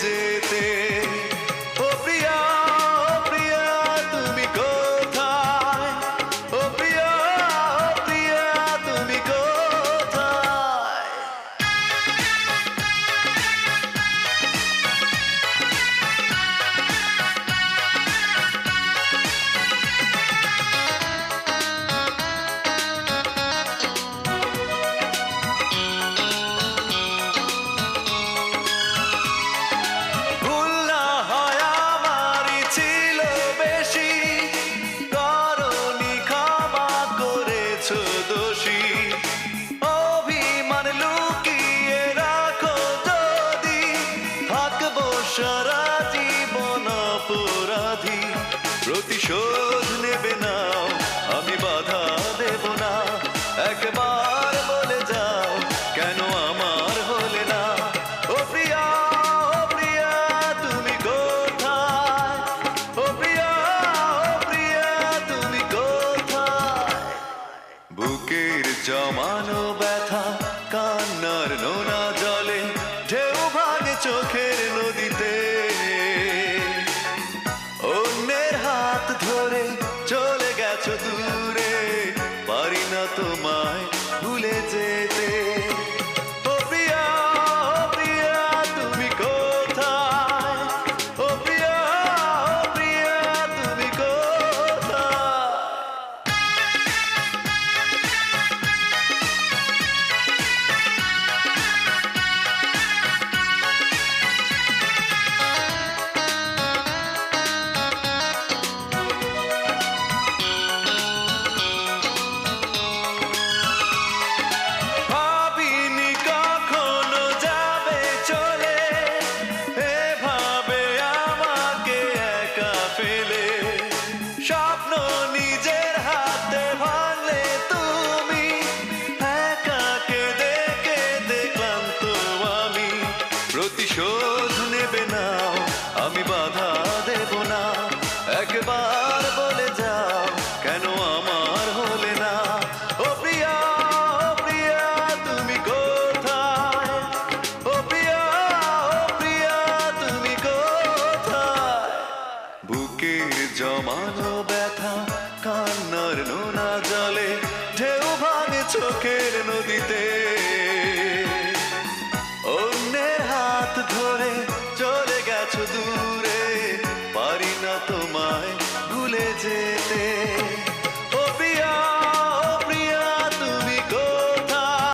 day. দোষী। অভিমান লুকিয়ে রাখো যদি। থাকব সারা জীবন অপরাধী। প্রতিশোধ জমানো ব্যথা কান্নার নোনা জলে ঢেউ ভাঙে চোখের নদীতে। অন্যের হাত ধরে চলে গেছো একবার বলে যাও, কেন আমার হলে না? ও প্রিয়া ও প্রিয়া, তুমি কোথায়? ও প্রিয়া ও প্রিয়া, তুমি কোথায়? বুকে জমানো ব্যথা, কান্নার নোনা তোমায় ভুলে যে